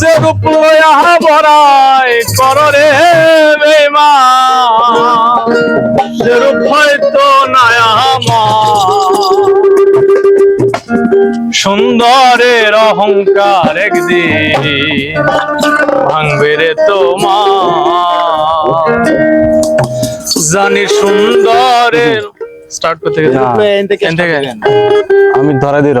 যে রূপ লয়া বরাই কররে বেমান সে রূপ হয়তো আমার সুন্দরের অহংকার একদিন ভাঙবে রে তোমার। জানি সুন্দরের স্টার্ট করতে থেকে আমি ধরে দিল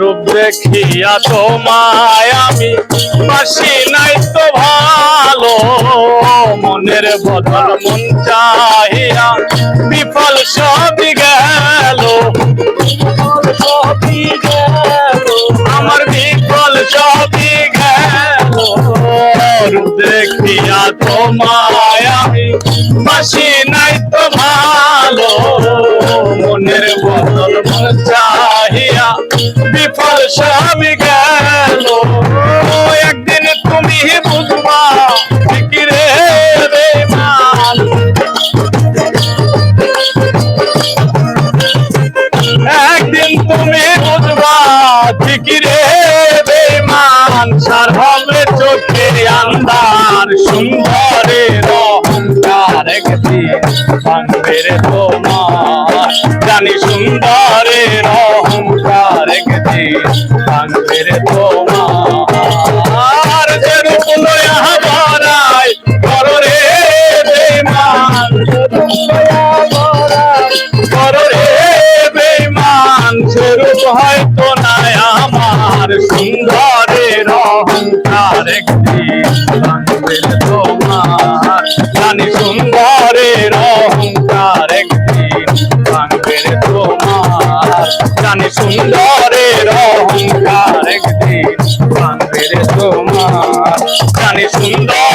রূপ দেখিয়া তোমায় আমি বাসি নাই তো ভালো। মনের বদল মন চাহিয়া বিফল সবই গেল, আমার বিফল সবই গেল। দেখিয়া তোমায় আমি বাসি নাই তো ভালো। মনের বদল চাহিয়া বিফল সবই গেল। একদিন তুমি বুঝবা ফিকিরে বেমান একদিন তুমি বুঝবা ফিকিরে বেমান সার হবে চোখে আন্দার সুন্দরের অহংকার একদিন ভাঙবে তোমার। সুন্দরের অহংকার একদিন ভাঙবে রে তোমার জানি সুন্দরের অহংকার একদিন। রে তোমার জানি সুন্দরের